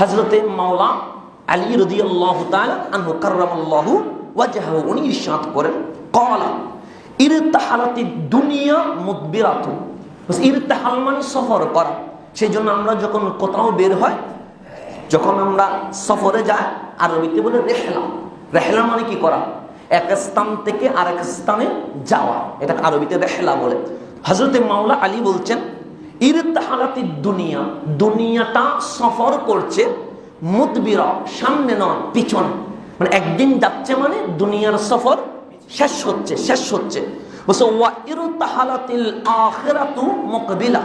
হজরতে মাওলা আলী রদিয়াল্লাহ তাআলা আনহু কাররামাল্লাহু ওয়াজহাহু, উনি ইরশাদ করেন, ক্বালা, ইরতাহালাতি দুনিয়া মুদবিরাতুন। বাস ইরতাহাল মানে সফর করা। সেই জন্য আমরা যখন কোথাও বের হয়, যখন আমরা সফরে যাই, আরবিতে বলে রেহলা। রেহলা মানে কি করা? এক স্থান থেকে আরেক স্থানে যাওয়া। এটা আরবিতে রেহলা বলে। হজরতে মাওলা আলী বলছেন ইরতাহালাতি দুনিয়া দুনিয়াটা সফর করছে মুদবিরা, সামনে নয় পিছনে। মানে একদিন যাচ্ছে মানে দুনিয়ার সফর শেষ হচ্ছে শেষ হচ্ছে। বলছে, ওয়া ইরতাহালাতিল আখিরাতু মুকবিলা।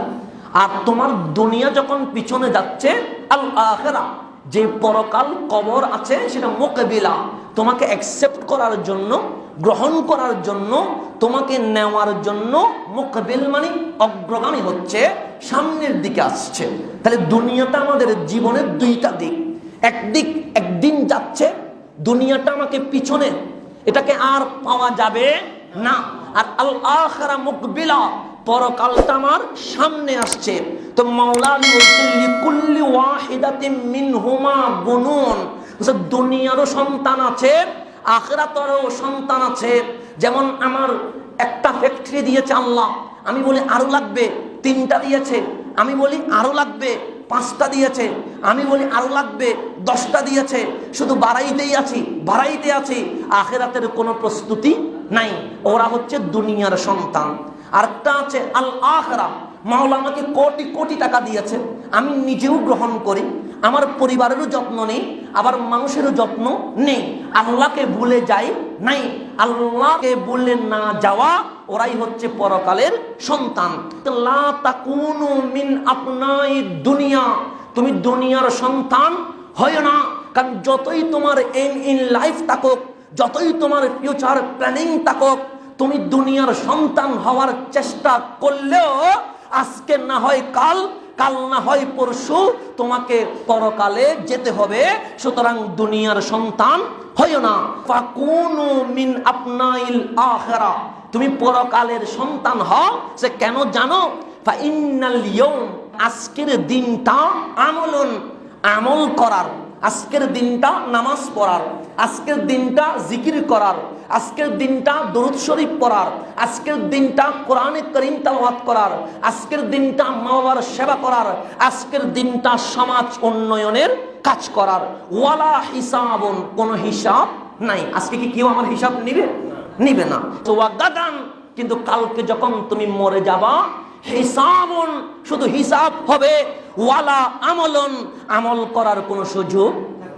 আর তোমার দুনিয়া যখন পিছনে যাচ্ছে আল আখেরা যে পরকাল কবর আছে সেটা মোকাবিলা। তোমাকে অ্যাকসেপ্ট করার জন্য, গ্রহণ করার জন্য, তোমাকে নেওয়ার জন্য মোকাবিল মানে অগ্রগামী হচ্ছে, সামনের দিকে আসছে। তাহলে দুনিয়াটা আমাদের জীবনের দুইটা দিক। একদিক একদিন যাচ্ছে, দুনিয়াটা আমাকে পিছনে। এটাকে আর পাওয়া যাবে না। আর আল আখরা মুকবিলা, পরকালটা আমার সামনে আসছে। তো মাওলা দুনিয়ারও সন্তান আছে, আখরাতেরও সন্তান আছে। যেমন আমার একটা ফ্যাক্টরি দিয়েছে আল্লাহ, আমি বলি আরও লাগবে, তিনটা দিয়েছে। আমি বলি আরও লাগবে, পাঁচটা দিয়েছে। আমি বলি আরও লাগবে, দশটা দিয়েছে। শুধু বাড়াইতেই আছি, বাড়াইতে আছি। আখেরাতের কোনো প্রস্তুতি নাই। ওরা হচ্ছে দুনিয়ার সন্তান। আরেকটা আছে আল আখরা মাওলা আমাকে কোটি কোটি টাকা দিয়েছে। আমি নিজেও গ্রহণ করি, আমার পরিবারেরও যত্ন নেই, আবার মানুষেরও যত্ন নেই। আল্লাহকে ভুলে যাই নাই। আল্লাহকে ভুলে না যাওয়া ওরাই হচ্ছে পরকালের সন্তান। মিন আপনাই দুনিয়া। তুমি দুনিয়ার সন্তান হয় না, কারণ যতই তোমার এম ইন লাইফ থাকুক, যতই তোমার ফিউচার প্ল্যানিং থাকুক, তুমি দুনিয়ার সন্তান হওয়ার চেষ্টা করলেও আজকে না হয় কাল কাল না হয় পরশু তোমাকে পরকালে যেতে হবে, সুতরাং দুনিয়ার সন্তান হয় না। ফাকুনু মিন আপনাইল আখেরা। তুমি পরকালের সন্তান হও, সে কেন জানো? ফা ইন্নাল আজকের দিনটা আমলন, আমল করার। আজকের দিনটা নামাজ পড়ার, আজকের দিনটা জিকির করার, আজকের দিনটা দরুদ শরীফ পড়ার, আজকের দিনটা কোরআনে করিম তালাওয়াত করার, আজকের দিনটা মা বাবার সেবা করার, আজকের দিনটা সমাজ উন্নয়নের কাজ করার। ওয়ালা হিসাবন, কোনো হিসাব নাই। আজকে কি কেউ আমার হিসাব নিবে? নিবে না। তো কিন্তু কালকে যখন তুমি মরে যাবা হিসাবন, শুধু হিসাব হবে, ওয়ালা আমলন, আমল করার কোনো সুযোগ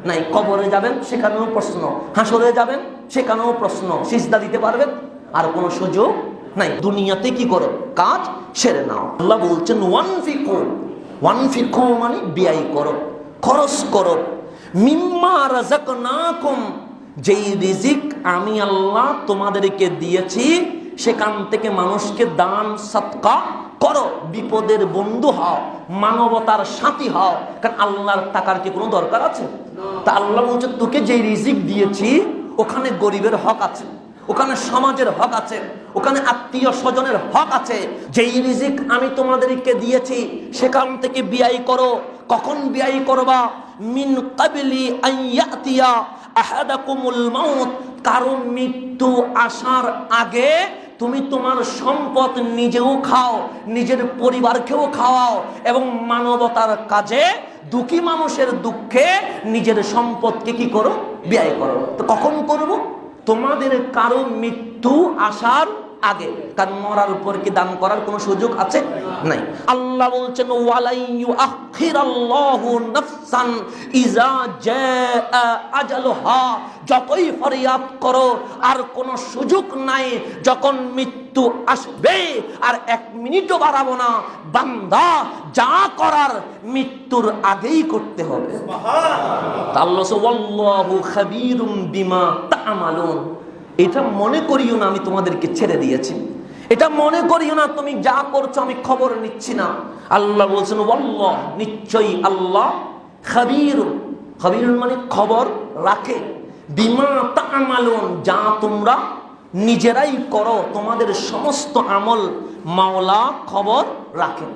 নাই। কবরে যাবেন, সেখানেও প্রশ্ন। হাসরে যাবেন, সেখানেও প্রশ্ন। সিজদা দিতে পারবেন, আর কোনো সুযোগ নাই। দুনিয়াতে কি করো? কাজ সেরে নাও। আল্লাহ বলছেন ওয়ান ফিকো ওয়ান ফিকো মানে ব্যয় করো, খরচ করো। মিম্মা রাজাক না কম যেই রিজিক আমি আল্লাহ তোমাদেরকে দিয়েছি, সেখান থেকে মানুষকে দান সৎকা করো, বিপদের বন্ধু হও, মানবতার সাথী হও, কারণ আল্লাহর টাকার কি কোনো দরকার আছে? তা আল্লাহ বলছে, তোকে যে রিজিক দিয়েছি, ওখানে গরিবের হক আছে, ওখানে সমাজের হক আছে, ওখানে আত্মীয় স্বজনের হক আছে। যেই রিজিক আমি তোমাদেরকে দিয়েছি, সেখান থেকে বিয়াই করো। কখন বিয়াই করবা? মিন কাবিলি আইয়াতিয়া আহাদাকুমুল মাউত। কারও মৃত্যু আসার আগে তুমি তোমার সম্পদ নিজেও খাও, নিজের পরিবারকেও খাওয়াও এবং মানবতার কাজে দুঃখী মানুষের দুঃখে নিজের সম্পদকে কি করো? ব্যয় করো। তো কখন করব? তোমাদের কারও মৃত্যু আসার আগে। কারণ মরার উপর কি দান করার কোনো সুযোগ আছে? নাই। আল্লাহ বলছেন ওয়ালাই ইউআখিরাল্লাহু নাফসান ইজা জাআ আজালুহা। যতই ফরিয়াদ করো আর কোনো সুযোগ নাই যখন মৃত্যু আসবে। আর এক মিনিটও বাড়াবো না। বান্দা যা করার মৃত্যুর আগেই করতে হবে। তা আল্লাহ বলছে, ওয়াল্লাহু খাবীরুম বিমা তা'মালুন। এটা মনে করিও না আমি তোমাদেরকে ছেড়ে দিয়েছি। এটা মনে করিও না তুমি যা করছ আমি খবর নিচ্ছি না। আল্লাহ বলছেন, ওয়াল্লাহ, নিশ্চয়ই আল্লাহ খাবির খাবির মানে খবর রাখে। বিমা তা'মালুন, যা তোমরা নিজেরাই করো, তোমাদের সমস্ত আমল মাওলা খবর রাখেন